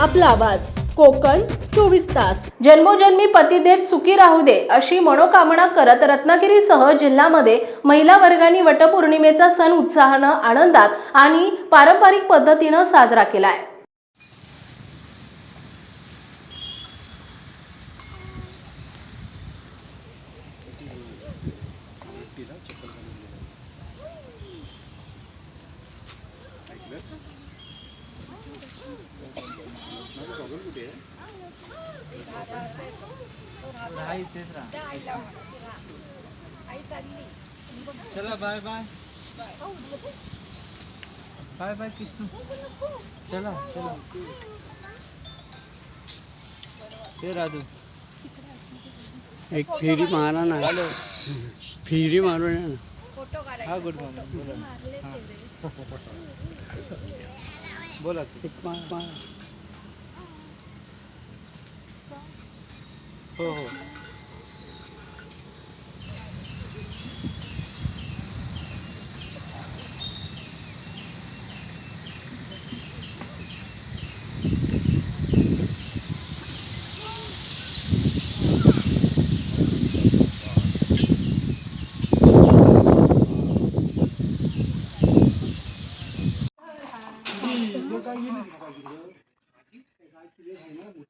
आपला आवाज. कोकण चोवीस तास. जन्मोजन्मी पती देत सुखी राहू दे अशी मनोकामना करत रत्नागिरीसह जिल्ह्यामध्ये महिला वर्गाने वटपौर्णिमेचा सण उत्साहानं आनंदात आणि पारंपरिक पद्धतीनं साजरा केलाय. आहे इथेच राहा चला bye bye bye bye Krishna चला चला. हे राधू एक फेरी मारा ना. हॅलो. फेरी मारून या ना. हा गुड मॉर्निंग बोला. cachorro. Eu caí nele, eu caí nele. Eu caí nele, eu caí nele.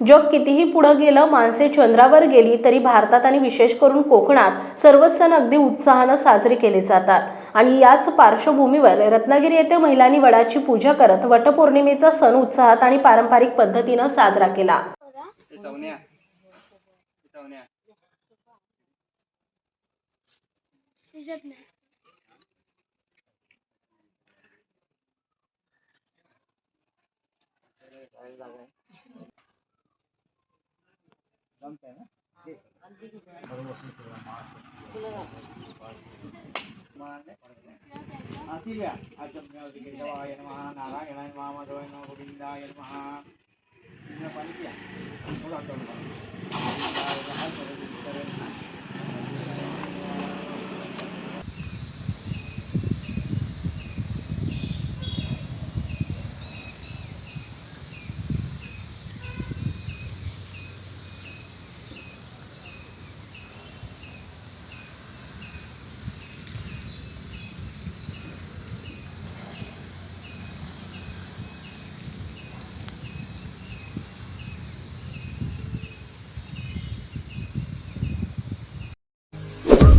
जग कितीही पुढं गेलं माणसे चंद्रावर गेली तरी भारतात आणि विशेष करून कोकणात सर्वच सण अगदी उत्साहानं साजरे केले जातात. आणि याच पार्श्वभूमीवर रत्नागिरी येथे महिलांनी वडाची पूजा करत वटपौर्णिमेचा सण उत्साहात आणि पारंपरिक पद्धतीनं साजरा केला. அத்திரியாஜவாய நம நாராயண மாமதவ நம கோவிந்தாய நம என்ன பண்ணியா சொல்லுங்க